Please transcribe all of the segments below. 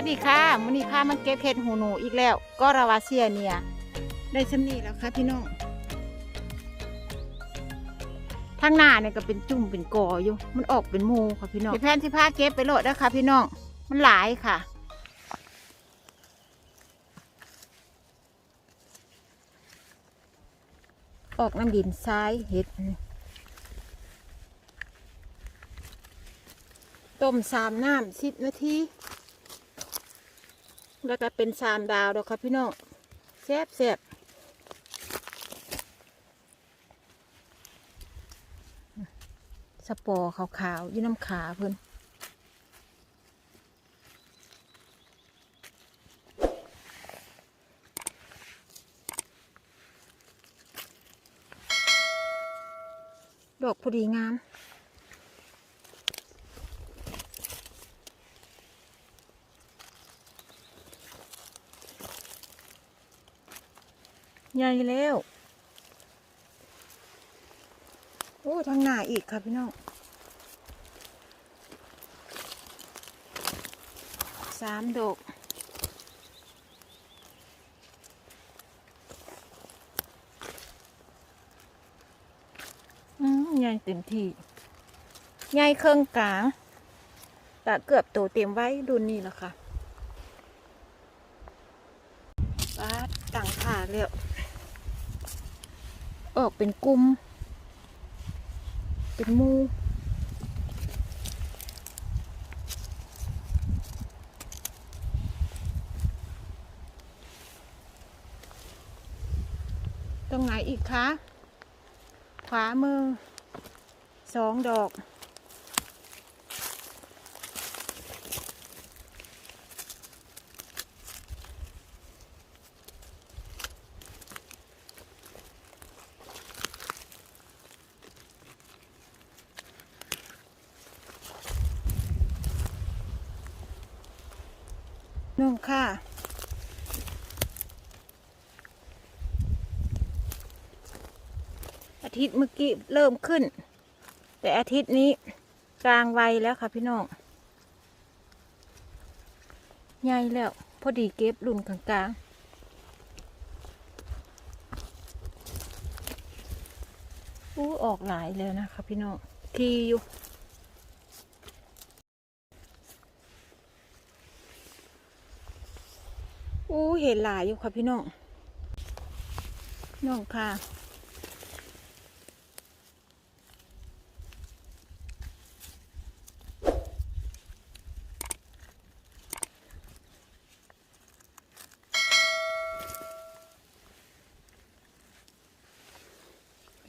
สวัสดีค่ะมื้อนี้พามาเก็บเห็ดหูหนูอีกแล้ว ก็ราวาเซียเนีย ได้ชำนี้แล้วค่ะพี่น้องทางหน้าเนี่ยก็เป็นจุ่มเป็นกออยู่ มันออกเป็นมูค่ะพี่น้องพี่แพนที่พาเก็บไปโหลดนะคะพี่น้อง มันหลายค่ะ ออกน้ำดินซ้ายเห็ด ต้มสามน้ำสิบนาที แล้วก็เป็นสามดาวดอกครับพี่น้องแซ่บแซ่บสปอร์ขาวๆยี่น้ำขาเพิ่อนดอกพอดีงาม ใหญ่แล้ว โอ้ทางหน้าอีกค่ะพี่น้องสามดอกอืมใหญ่เต็มที่ใหญ่เครื่องกลางแต่เกือบโตเต็มไว้ดุนนี่แหละค่ะ ปาตั้งขาแล้วออกเป็นกลุ่มเป็นมูตรงไหนอีกคะ ขวามือสองดอก น้องค่ะ อาทิตย์เมื่อกี้เริ่มขึ้น แต่อาทิตย์นี้กลางวัยแล้วค่ะพี่น้องใหญ่แล้ว พอดีเก็บรุ่นกลางๆอู้ออกหลายแล้วนะคะพี่น้องทีอยู่ เห็นหลายอยู่ค่ะพี่น้องน้องค่ะ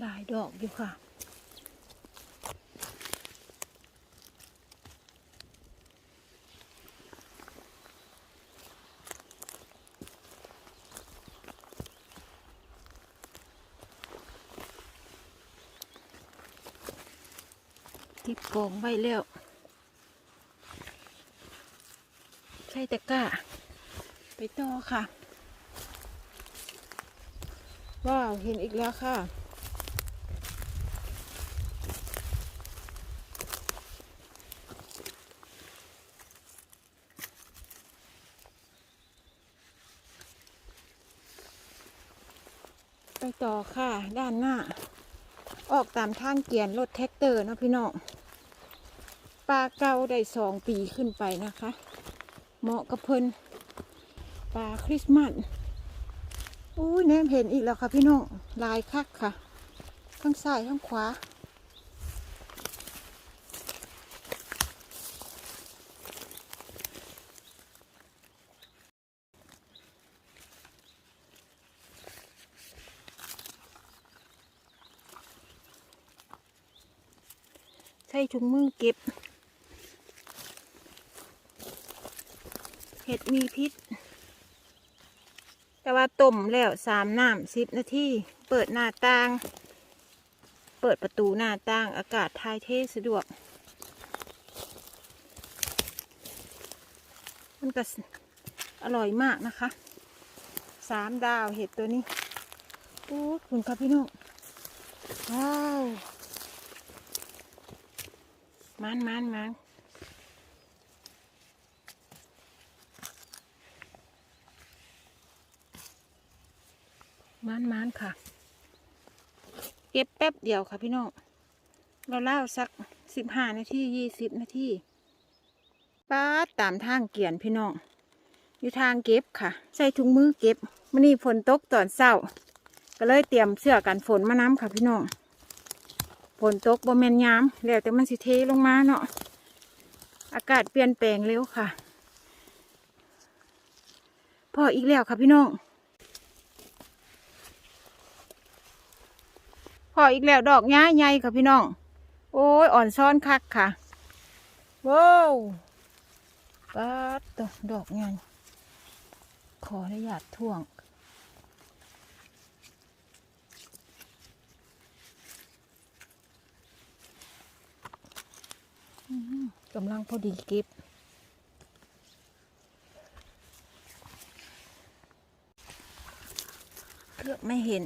หลายดอกอยู่ค่ะ ทิปโกงไว้แล้ว ใช่ตะก้า ไปต่อค่ะ ว้าว เห็นอีกแล้วค่ะ ไปต่อค่ะ ด้านหน้าออกตามทางเกียนรถแท็กเตอร์เนาะพี่น้อง ปลาเก่าได้สองปีขึ้นไปนะคะ เหมาะกับเพิ่นปลาคริสต์มาสอู้ยแนมเห็นอีกแล้วค่ะพี่น้องลายคักค่ะข้างซ้ายข้างขวาใช้ถุงมือเก็บ เห็ดมีพิษ แต่ว่าต้มแล้วสามน้ำสิบนาทีเปิดหน้าต่าง เปิดประตูหน้าต่างอากาศทายเทสะดวก มันก็อร่อยมากนะคะสามดาวเห็ดตัวนี้โอ้คุณครับพี่น้องว้าวมันมันมัน มานมานค่ะ เก็บแป๊บเดียวค่ะพี่น้องเราเล่าสักสิบห้านาทียี่สิบนาทีป้าตามทางเกียนพี่น้อง อยู่ทางเก็บค่ะ ใส่ถุงมือเก็บมื่อนี้ฝนตกตอนเช้า ก็เลยเตรียมเสื้อกันฝนมาน้ำค่ะพี่น้องฝนตกบ่แมนยามแล้วแต่มันสิเทลงมาเนาะอากาศเปลี่ยนแปลงเร็วค่ะ พออีกแล้วค่ะพี่น้อง ออีกแล้วดอกย้ายใหญ่ค่ะพี่น้อง โอ้ยอ่อนซ้อนคักค่ะ ว้าวปัดตดอกใหญ่ขออนุญาตท่วง กำลังพอดีเก็บเกือบไม่เห็น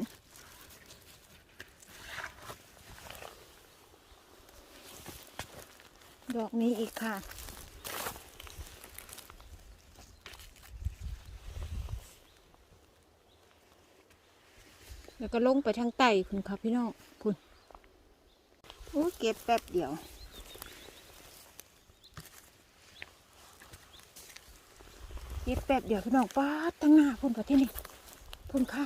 ดอกนี้อีกค่ะ แล้วก็ลงไปทางใต้คุณค่ะพี่น้องคุณโอ้เก็บแป๊บเดียวเก็บแป๊บเดียวพี่น้องป้าดตั้งหน้าพุ่นกับที่นี่พุ่นค่ะ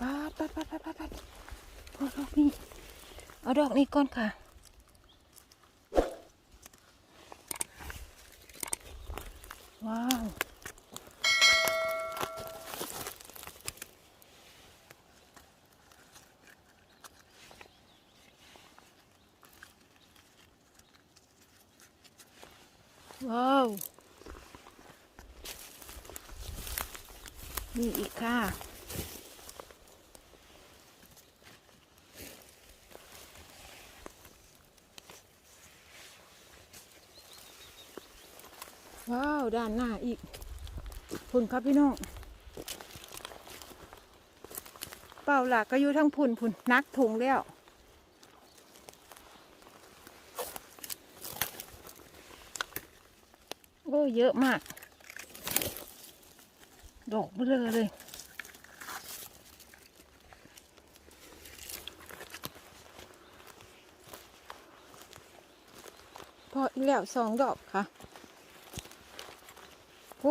ป้าดป้าดป้าดป้าดป้าดป้าดเอาดอกนี้เอาดอกนี้ก่อนค่ะ ว้าว ว้าว นี่อีกค่ะ ว้าว ด้านหน้าอีกพุ่นครับพี่น้อง เป่าหลักก็อยู่ทั้งพุ่นพุ่นนักถุงแล้ว โอ้เยอะมาก ดอกเบลอเลยพออีกแล้วสองดอกค่ะ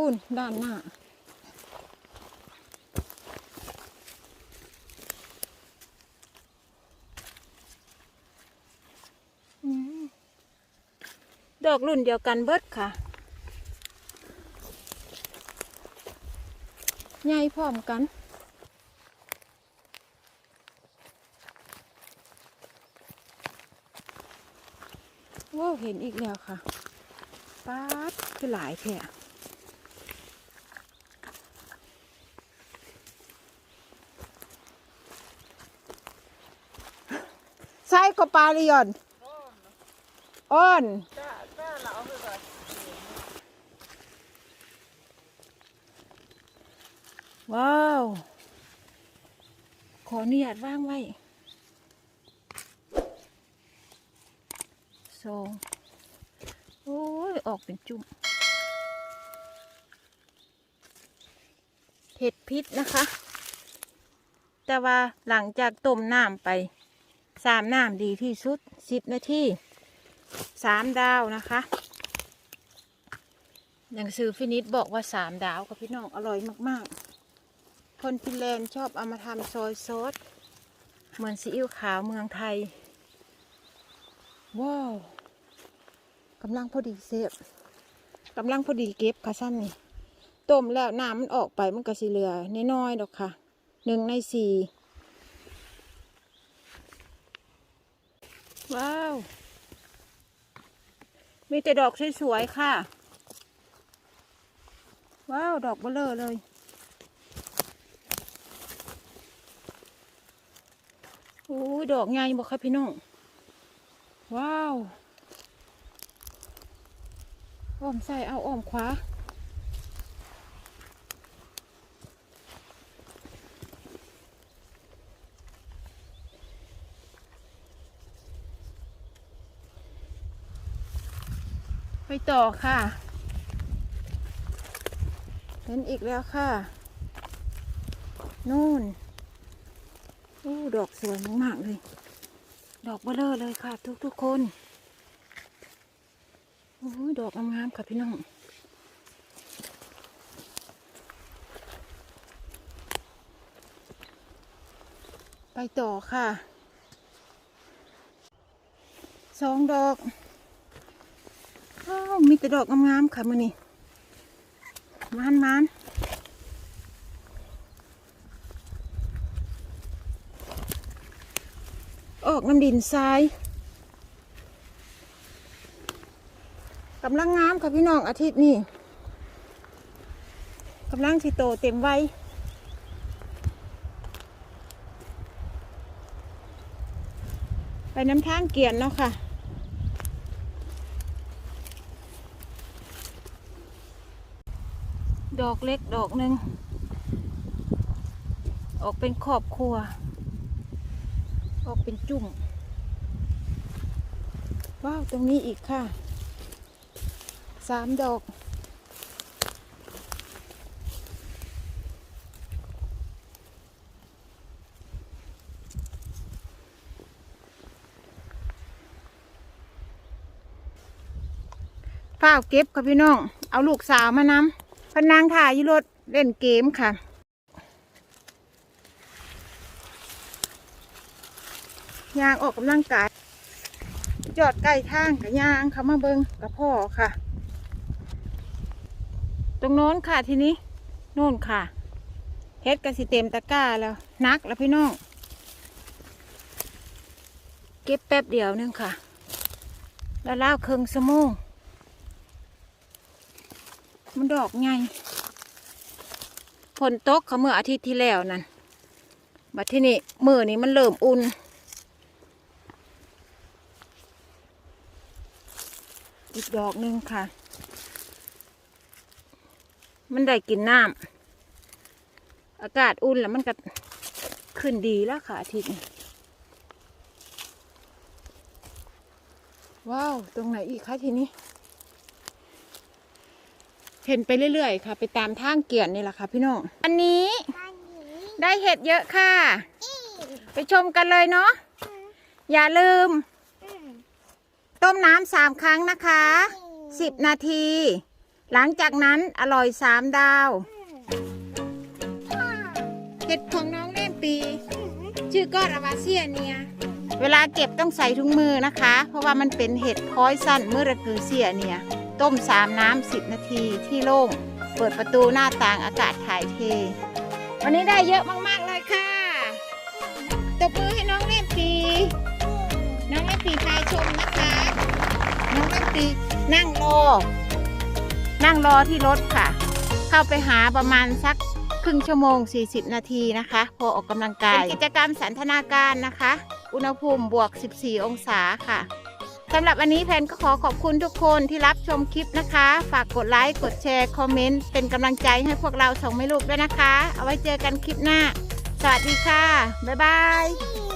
พูนด้านหน้าอืมดอกรุ่นเดียวกันเบิดค่ะ ใหญ่พร้อมกันว้าวเห็นอีกแล้วค่ะป๊าดคือหลายแท่ ก็ปลาลิยอนอ้อนว้าว ขออนุญาตว่างไว้สองโอ้ย ออกเป็นจุ่มเห็ดพิษนะคะ แต่ว่าหลังจากต้มน้ำไป สามน้ำดีที่สุดสิบนาทีสามดาวนะคะหนังสือฟินิชบอกว่าสามดาวกับพี่น้องอร่อยมากๆ คนฟินแลนด์ชอบเอามาทำซอยซอสเหมือนซีอิ๊วขาวเมืองไทย ว้าวกำลังพอดีเซฟกำลังพอดีเก็บค่ะซ้ำนี่ต้มแล้วน้ำมันออกไปมันก็สิเหลือน้อยๆดอกค่ะหนึ่งในสี่ ว้าว มีแต่ดอกสวยๆค่ะ ว้าว ดอกเบลอเลยโอ้ดอกใหญ่บอกค่ะพี่น้อง ว้าว อ้อมใส่เอาอ้อมขวา ไปต่อค่ะ เห็นอีกแล้วค่ะ นู่นโอ้ดอกสวยมากๆเลย ดอกเบลอเลยค่ะ ทุกทุกคนโอ้ดอกงามๆค่ะพี่น้องไปต่อค่ะสองดอก มีแต่ดอกงามๆค่ะมันนี่มานมานออกน้ำดินทรายกำลังงามค่ะพี่น้องอาทิตย์นี้กำลังสิโตเต็มวัยไปน้ำทางเกียนเนาะค่ะ ดอกเล็กดอกหนึ่งออกเป็นครอบครัว ออกเป็นจุ่มว้าวตรงนี้อีกค่ะสามดอกฝ้าเก็บค่ะพี่น้อง เอาลูกสาวมานำ พนางถ่ายอยี่รถเล่นเกมค่ะ ยางออกกำลังกาย จอดใกล้ทางกับยางเขามาเบิงกับพ่อค่ะ ตรงโน้นค่ะทีนี้โน่นค่ะเฮ็ดกระสิเต็มตะกร้าแล้วนักแล้วพี่น้อง เก็บแป๊บเดียวนึงค่ะ แล้วล่าเครึ่งสมง มันดอกไงฝนตกเขาเมื่ออาทิตย์ที่แล้วนั่นบัดที่นี่มือนี้มันเริ่มอุ่น อีกดอกหนึ่งค่ะ มันได้กินน้ำอากาศอุ่นแล้วมันก็ขึ้นดีแล้วค่ะอาทิตย์นี้ว้าว ตรงไหนอีกคะทีนี้ เห็นไปเรื่อยๆค่ะ ไปตามทางเกียนนี่แหละค่ะพี่น้องอันนี้ได้เห็ดเยอะค่ะ ไปชมกันเลยเนาะอย่าลืม ต้มน้ำสามครั้งนะคะสิบนาที หลังจากนั้นอร่อยสามดาว เห็ดของน้องเล่นปี ชื่อก้อนอาวาเซียเนีย เวลาเก็บต้องใส่ถุงมือนะคะ เพราะว่ามันเป็นเห็ดพ้อยสั้นเมื่อระคือเสียเนี่ย ต้มสามน้ำสิบนาทีที่โล่ง เปิดประตูหน้าต่างอากาศถ่ายเท วันนี้ได้เยอะมากๆเลยค่ะตบมือให้น้องเล่นปีน้องเล่นปีพาชมนะคะ น้องเล่นปีนั่งรอ นั่งรอที่รถค่ะ เข้าไปหาประมาณสักครึ่งชั่วโมง 40 นาทีนะคะ พอออกกำลังกาย เป็นกิจกรรมสันทนาการนะคะ อุณหภูมิบวก 14 องศาค่ะ สำหรับวันนี้แพนก็ขอขอบคุณทุกคนที่รับชมคลิปนะคะ ฝากกดไลค์ กดแชร์ คอมเมนต์ เป็นกำลังใจให้พวกเราสองไม่ลูกด้วยนะคะ เอาไว้เจอกันคลิปหน้า สวัสดีค่ะ บ๊ายบาย